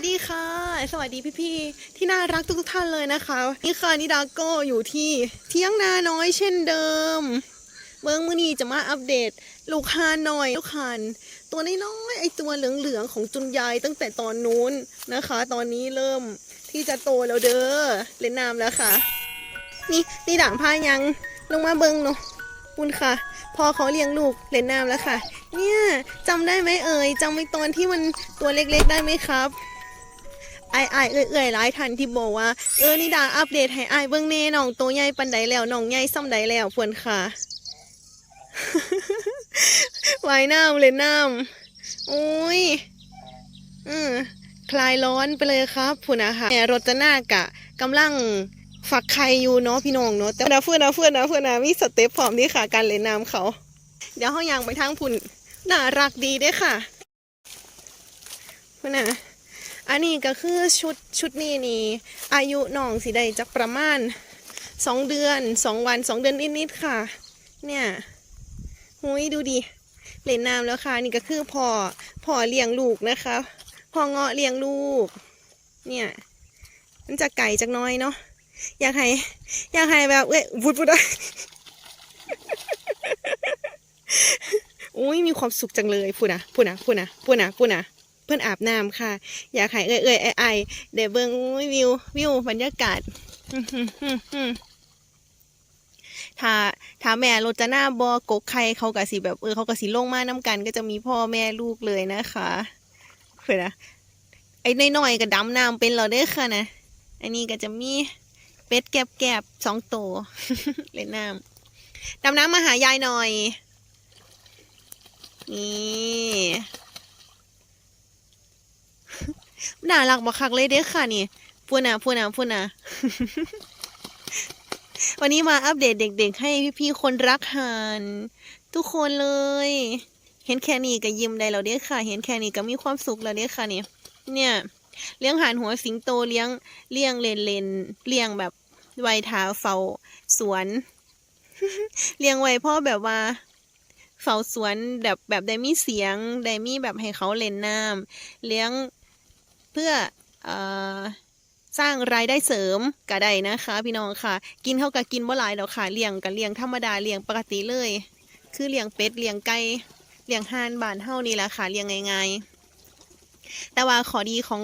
วัสดีค่ะ สวัสดีพี่ๆที่น่ารักทุกๆท่านเลยนะคะนี่ค่ะนิดาโก็อยู่ที่เที่ยงนาน้อยเช่นเดิม เมืองมือนีจะมาอัปเดต ลูกฮานหน่อยลูกฮานตัวน้อยๆไอตัวเหลืองๆของจุนยายตั้งแต่ตอนนู้นนะคะ ตอนนี้เริ่มที่จะโตแล้วเด้อเล่นน้ำแล้วค่ะ นี่นี่ด่างพายังลงมาเบิงเนาะปุณค่ะ พอเขาเลี้ยงลูกเล่นน้ำแล้วค่ะ เนี่ยจำได้ไหมเอ่ยจำไว้ตอนที่มันตัวเล็กๆได้ไหมครับ ไอไอเอื่อยเอื่อยๆหลายทันที่บอกว่า เออนี่ดาอัปเดตให้ไอายเบิ่งแน่น้องโตใหญ่ปันใดแล้วน้องใหญ่ซ้ำใดแล้วเพื่อนค่ะว่ายน้ำเล่นน้ำโอ้ยอืมคลายร้อนไปเลยครับพุ่นนะคะแม่รถจะหน้ากะกำลังฝักไข่อยู่เนาะพี่น้องเนาะแต่นะเพื่อนนะเพื่อนนะเพื่อนนะมีสเต็ปพร้อมนี่ค่ะ การเล่นน้ำเขา เดี๋ยวเขายางไปทางพุ่นน่ารักดีด้อค่ะพุ่นนะ อันนี้ก็คือชุดชุดนี้นี่อายุน้องสิได้จักประมาณสองเดือนสองวันสองเดือนนิดๆค่ะ เนี่ยหุยดูดิเล่นน้ำแล้วค่ะ นี่ก็คือพ่อพ่อเลี้ยงลูกนะคะพ่อเงาะเลี้ยงลูก เนี่ยมันจะไก่จักน้อยเนาะอยากให้ อยากให้แบบเอ้ยวุดวุดอะอุ้ยมีความสุขจังเลยพูดนะพูดนะพูดนะพูดนะพูดนะ เพื่อนอาบน้ำค่ะ อยากให้เอ่ยเอ่ยไอไอเดี๋ยวเบิ้งวิววิวบรรยากาศถ้าถ้าแม่รถจะหน้าบอกกไข่เขากะสิแบบเออเขากะสิลงมาน้ำกัน ก็จะมีพ่อแม่ลูกเลยนะคะเพื่อนะไอ้น้อยๆก็ดำน้ำเป็นเราเด้ค่ะนะอันนี้ก็จะมีเป็ดแกบๆสองตัวเล่นน้ำดำน้ำมาหายายหน่อยนี่ น่ารักบักคักเลยเด้อค่ะนี่พูดนะพูดนะพูดนะวันนี้มาอัปเดตเด็ก ๆ ให้พี่ๆคนรักห่านทุกคนเลย เห็นแค่นี้ก็ยิ้มได้แล้วเด้อค่ะ เห็นแค่นี้ก็มีความสุขแล้วเด้อค่ะนี่เนี่ย เลี้ยงห่านหัวสิงโตเลี้ยงเลี้ยงเลนเลนเลี้ยงแบบไวเท้าเฝ้าสวน เลี้ยงไว้พ่อแบบว่าเฝ้าสวนแบบแบบได้มีเสียงได้มีแบบให้เขาเล่นน้ำเลี้ยง พื่ออสร้างรายได้เสริมก็ได้นะคะ พี่น้องค่ะ กินเขาก็กินบ่หลายดอกค่ะเลี้ยงก็เลี้ยงธรรมดาเลี้ยงปกติเลย คือเลี้ยงเป็ดเลี้ยงไก่เลี้ยงห่านบ้านเฮานี่แหละค่ะเลี้ยงง่ายๆแต่ว่าขอดีของ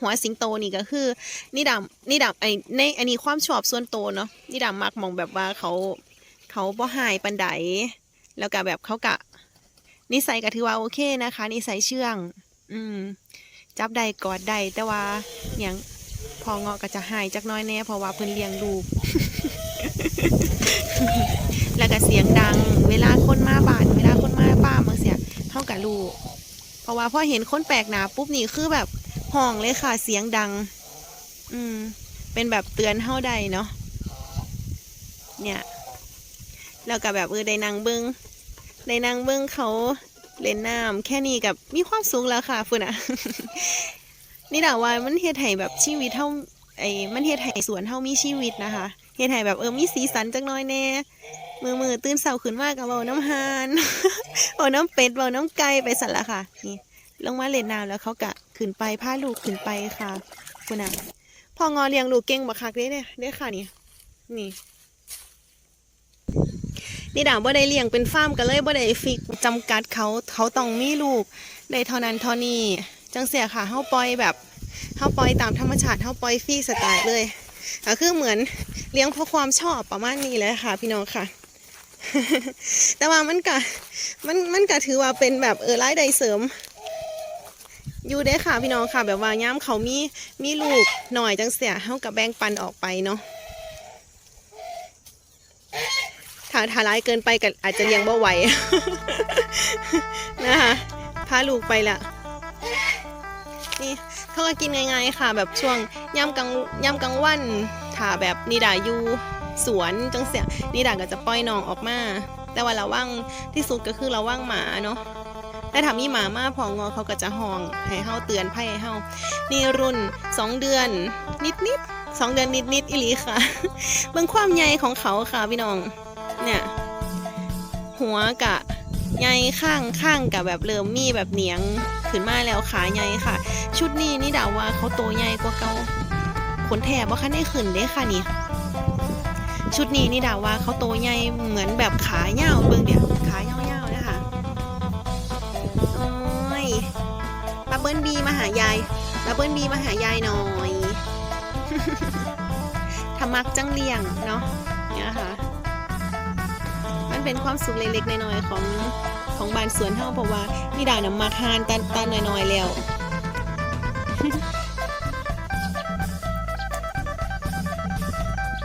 หัวสิงโตนี่ก็คือนี่ดำนี่ดำไอในอันนี้ความชอบส่วนตัวเนาะนี่ดำมักมองแบบว่าเขาเขาบ่หายปันไดแล้วก็แบบเขากะนิสัยก็ถือว่าโอเคนะคะนิสัยเชื่อง อืม จับได้กอดได้แต่ว่าอย่างพอเงาะก็จะหายจักน้อยแน่เพราะว่าเพิ่นเลี้ยงลูก แล้วก็เสียงดัง เวลาคนมาบ้านเวลาคนมาป้าบางเสียเท่ากับลูก เพราะว่าพอเห็นคนแปลกหน้าปุ๊บนี่คือแบบห้องเลยค่ะเสียงดัง อืม เป็นแบบเตือนเท่าใดเนาะเนี่ยแล้วก็แบบเออได้นางเบิงได้นางเบิงเขา เล่นน้ำแค่นี้กับมีความสุขแล้วค่ะฝุ่นอะนี่ด่าว่ามันเฮ็ดให้แบบชีวิตเท่าไอ้มันเฮ็ดให้สวนเท่ามีชีวิตนะคะเฮ็ดให้แบบเออมีสีสันจักหน้อยแน่มือมือตื่นเสาขึ้นมากกับเบาน้ำฮานเบาน้ำเป็ดเบาน้ำไก่ไปสั่นละค่ะ นี่ ลงมาเล่นน้ำแล้วเขากะขึ้นไปพาลูกขึ้นไปค่ะฝุ่นอะพองอเลี้ยงลูกเก่งบักคักเด้เนี่ยเด้ค่ะนี่นี่ นี่ดาบ่ได้เลี้ยงเป็นฟาร์มก็เลยบ่ได้ฟิกจำกัดเขาเขาต้องมีลูกได้เท่านั้นเท่านี้จังเสียค่ะเฮาปล่อยแบบเฮาปล่อยตามธรรมชาติเฮาปล่อยฟรีสไตล์เลยก็คือเหมือนเลี้ยงเพราะความชอบประมาณนี้เลยค่ะ พี่น้องค่ะ แต่ว่ามันก็มันมันก็ถือว่าเป็นแบบเออรายได้เสริม อยู่ได้ค่ะพี่น้องค่ะ แบบว่าย้ำเขามีมีลูกหน่อยจังเสียเฮากับแบ่งปันออกไปเนาะ ถ้าถ้าร้ายเกินไปก็อาจจะเลี้ยงบ่ไหวนะคะพาลูกไปละนี่เขาก็กินง่ายๆค่ะ แบบช่วงย่ำกลางย่ำกลางวันถ้าแบบนิดาอยู่สวนจังเสียนิดาก็จะปล่อยน้องออกมา แต่ว่าระวังที่สุดก็คือระวังหมาเนาะแต่ถ้ามีหมามาพองอเขาก็จะห้องให้เฮาเตือนภัยให้เฮานี่รุ่นสองเดือนนิดๆสองเดือนนิดๆอีหลีค่ะเบิ่งความใหญ่ของเขาค่ะพี่น้อง เนี่ย หัวกะใหญ่ข้างข้างกับแบบเริ่มมีแบบเหนียงขึ้นมาแล้วขาใหญ่ค่ะ ชุดนี้นี่ดาว่าเขาโตใหญ่กว่าเก่าขนแถบว่าคันได้ขึ้นเด้ค่ะนี่ ชุดนี้นี่ดาว่าเขาโตใหญ่เหมือนแบบขาเหี่ยวเบิ่งเดี๋ยวขาเหี่ยวๆนะคะโอ้ยบับเบิ้ลบีมาหายายบับเบิ้ลบีมาหายายหน่อยทำมักจังเลียงเนาะ มันเป็นความสุขเล็กๆน้อยๆของของบ้านสวนเฮาเพราะว่านี่ดานะมักทานตันตันน้อยๆแล้ว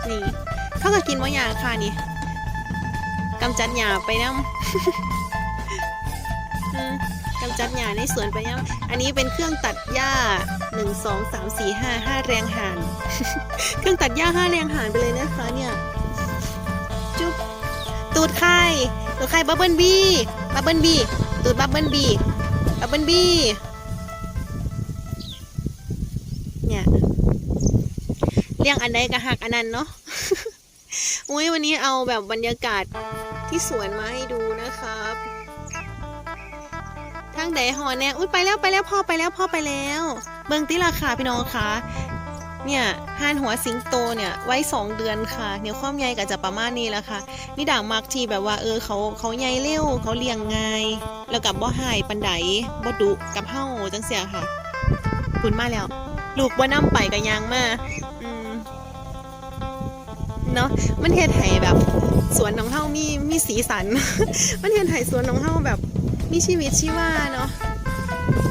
นี่เขาก็กินว่ายาค่ะนี่กำจัดหยาไปน้ำกำจัดหยาในสวนไปน้ำอันนี้เป็นเครื่องตัดหญ้าหนึ่งสองสามสี่ห้าห้าแรงหาน เครื่องตัดหญ้าห้าแรงหานไปเลยนะคะเนี่ย ตูดไข่ตูดไข่บับเบิ้ลบีบับเบิ้ลบีตูดบับเบิ้ลบีบับเบิ้ลบีเนี่ยเลี้ยงอันใดก็หักอันนั้นเนาะอุ้ยวันนี้เอาแบบบรรยากาศที่สวนมาให้ดูนะครับทางใดหอแน่อุ้ยไปแล้วไปแล้วพ่อไปแล้วพ่อไปแล้ว เบิ่งติราคาพี่น้องคะ เนี่ยห่านหัวสิงโตเนี่ยไว้สองเดือนค่ะเนี่ยความใหญ่ก็จะประมาณนี้แหละค่ะนี่ด่างมักที่แบบว่าเออเขาเขาใหญ่เร็วเขาเลี้ยงง่ายแล้วกับบ่หายปันไดบ่ดุกับเฮาจังเสียค่ะคุณมาแล้ว ลูกบ่นํไปกับยางมาอืมเนาะมันเฮ็ดให้แบบ สวนน้องเฮามีมีสีสัน มันเฮ็ดให้สวนน้องเฮาแบบมีชีวิตชีวาเนาะ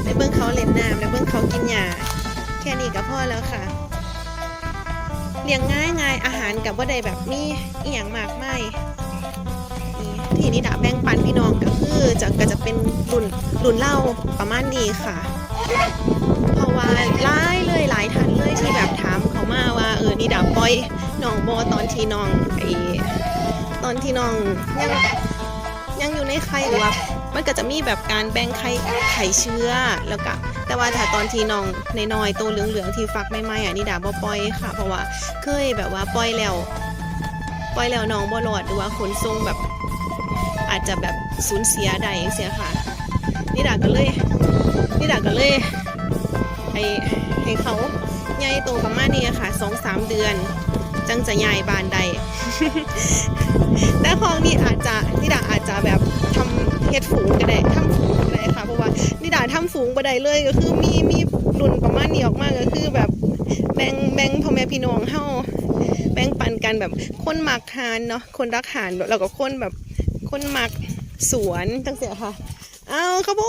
ไปเบิ่งเขาเล่นน้ำแล้วเบิ่งเขากินหญ้าแค่นี้ก็พอแล้วค่ะ เลี้ยงง่ายง่ายอาหารกับว่าใดแบบมีอีหยังมากไม่ที่นี่ดาแบ่งปันพี่น้องก็คือจะก็จะเป็นรุ่นรุ่นเล่าประมาณนี้ค่ะ เพราะว่าหลายเลยหลายท่านเลยที่แบบถามเขามาว่าเออนี่ดาปล่อยน้องโบตอนที่น้องไอตอนที่น้องยังยังอยู่ในไข่หรือว่า มันก็จะมีแบบการแบ่งไข่ไข่เชื้อแล้วก็แต่ว่าถ้าตอนที่น้องในน้อยตัวเหลืองๆที่ฟักใหม่ๆอะนี่ดาบ่ปล่อยค่ะ เพราะว่าเคยแบบว่าปล่อยแล้วปล่อยแล้วน้องบ่รอดหรือว่าขนส่งแบบ อาจจะแบบสูญเสียใดอย่างเสียค่ะ นี่ดาก็เลยนี่ดาก็เลยให้ให้เขาใหญ่โตประมาณนี้ค่ะสองสามเดือน จังจะใหญ่บานใดแต่ของนี่อาจจะนิดาอาจจะแบบทำเฮ็ดฝูงก็ได้ทำฝูงก็ได้ค่ะเพราะว่านิดาทำฝูงบ่ได้เลยก็คือมีมีรุ่นประมาณนี้ออกมาก็คือแบบแบ่งแบ่งพ่อแม่พี่น้องเฮาแบ่งปันกันแบบคนมักหานเนาะคนรักหานแล้วก็คนแบบคนมักสวนจังเสียค่ะ เอาข้าวโพ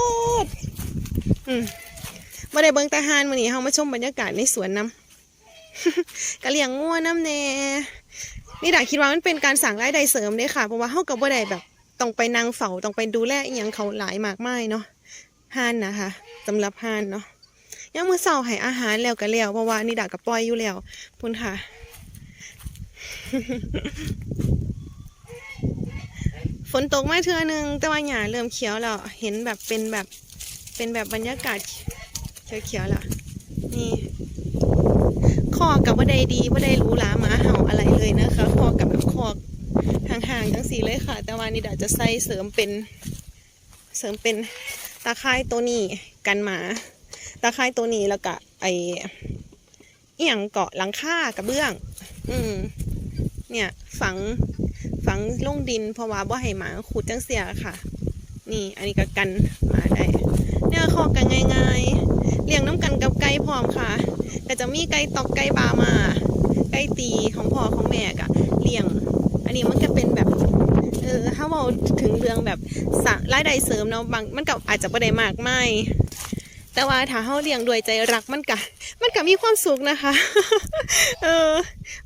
ดอืมบ่ได้เบิ่งต่หานมื้อนี้เฮามาชมบรรยากาศในสวนนํก็เลี้ยงงัวน้ำแน่นี่ดาคิดว่ามันเป็นการสั่งรายได้เสริมเด้ค่ะเพราะว่าเฮากับบ่ได้แบบ ต้องไปนางเฝ้าต้องไปดูแลอีหยังเขาหลายมากมายเนาะห่านนะคะสำหรับห่านเนาะยังมือเช้าให้อาหารแล้วก็แล้วเพราะว่านี่ดาก็ปล่อยอยู่แล้วพุ่นค่ะ ฝนตกมาเทือนึง แต่ว่าหญ้าเริ่มเขียวแล้วเห็นแบบเป็นแบบเป็นแบบบรรยากาศเขียวๆแล้วนี่คอกับว่าใดดีว่าใดรู้หลาหมาเห่าอะไรเลยนะคะคอกับแบบคอห่างๆทั้ง สีเลยค่ะ แต่ว่านี่ดาจะใส่เสริมเป็นเสริมเป็นตาข่ายตัวนี้กันหมา ตาข่ายตัวนี้แล้วก็ไอเอียงเกาะหลังคากระเบื้อง อืม เนี่ยฝังฝังลงดินเพราะว่าบ่ให้หมาขุดจังเสียค่ะ นี่ อันนี้ก็กันหมาได้เนี่ยคอกันง่ายๆเลี้ยงน้ำกันกับไก่พร้อมค่ะแต่จะมีไก่ตอกไก่บามาไก่ตีของพ่อของแม่กะเลี้ยง อันนี้มันก็เป็นแบบ เออถ้าเราถึงเรื่องแบบรายได้เสริมเนาะบางมันก็อาจจะประได้มากไม่แต่ว่าถ้าเฮาเลี้ยงด้วยใจรักมันก็มันก็มีความสุขนะคะ เออ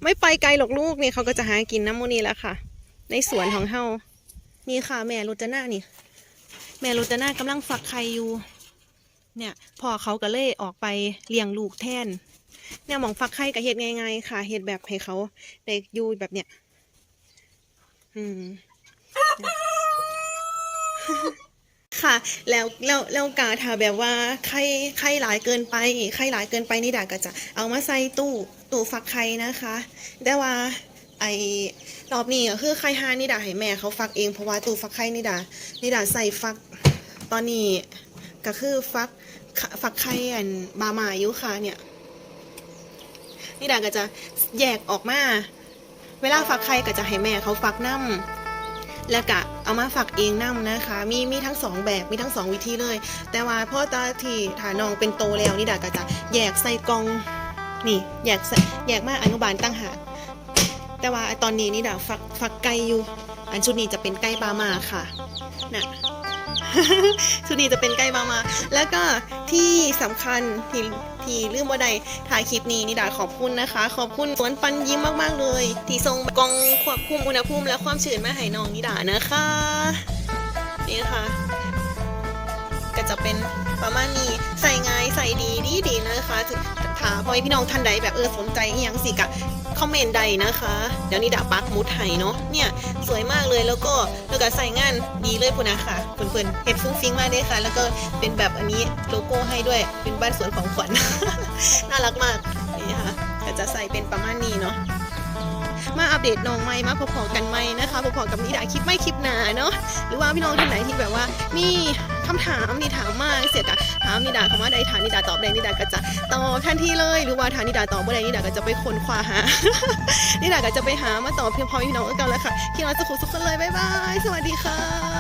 ไม่ไปไกลหรอกลูกนี่เขาก็จะหากินน้ำมูนี่แหละค่ะ ในสวนของเฮานี่ค่ะ แม่รุจนานี่ แม่รุจนากำลังฝักไข่อยู่ เนี่ยพ่อเขาก็เลยออกไปเลี้ยงลูกแทน เนี่ยมองฟักไข่กับเห็ดง่ายๆค่ะ เห็ดแบบให้เขาได้อยู่แบบเนี้ยอืม ค่ะ แล้วแล้วแล้วกาถ้าแบบว่าไข่ไข่หลายเกินไปไข่หลายเกินไปนี่ดาก็จะเอามาใส่ตู้ตู้ฟักไข่นะคะ แต่ว่าไอ้รอบนี้ก็คือไข่ห้านี่ดาให้แม่เขาฟักเองเพราะว่าตู้ฟักไข่นี่ดานี่ดาใส่ฟักตอนนี้ก็คือฟักฟักไข่อันบามาอยู่ค่ะเนี่ยนี่ดาก็จะแยกออกมา เวลาฟักไข่ก็จะให้แม่เขาฟักน้ำ แล้วก็เอามาฝักเองนำนะคะ มีมีทั้งสองแบบมีทั้งสองวิธีเลย แต่ว่าพ่อตาที่ฐานองเป็นโตแล้วนี่ดาก็จะแยกใส่กล่องนี่แยกใส่แยกมาอนุบาลตั้งหากแต่ว่าตอนนี้นี่ดาฝักฝักไก่อยู่ อันชุดนี้จะเป็นไก่บามาค่ะน่ะ ชุดนี้จะเป็นไก่บามาแล้วก็ที่สำคัญที่ที่ลืมว่าใดถ่ายคลิปนี้นิดาขอบคุณนะคะ ขอบคุณสวนปันยิ้มมาก ๆ เลย ที่ส่งกองควบคุมอุณหภูมิและความชื้นมาให้น้องนิดานะคะ นี่ค่ะก็จะเป็นประมาณนี้ใส่ง่ายใส่ดีดีดีนะคะ ถ้าพ่อแม่พี่น้องท่านใดแบบเออสนใจอยังสิกะคอมเมนต์ใดนะคะ เดี๋ยวนี้ดาปักมุดไห้เนาะเนี่ยสวยมากเลยแล้วก็แล้วก็ใส่งานดีเลยพุ่นนะค่ะเพื่อนๆเห็ดฟุ้งฟิ้งมากเลยค่ะ แล้วก็เป็นแบบอันนี้โลโก้ให้ด้วยเป็นบ้านสวนของขวัญน่ารักมากนี่ค่ะก็จะใส่เป็นประมาณนี้เนาะมาอัปเดตน้องใหม่มาพอๆกันใหม่นะคะพอๆกับนิดาคลิปไม่คลิปหนาเนาะหรือว่าพี่น้องท่านไหนที่แบบว่ามี คำถามนี่ถามมากเสียกะถามนิดาคำว่าใดถามนิดาตอบใดนิดาก็จะตอบทันทีเลย หรือว่าถามนิดาตอบเมื่ใดนิดาก็จะไปค้นคว้าหา นิดาก็จะไปหามาตอบเพียงพอพี่น้องกันแล้วค่ะที่เราจะคุยสุขคนเลยบ๊ายบายสวัสดีค่ะ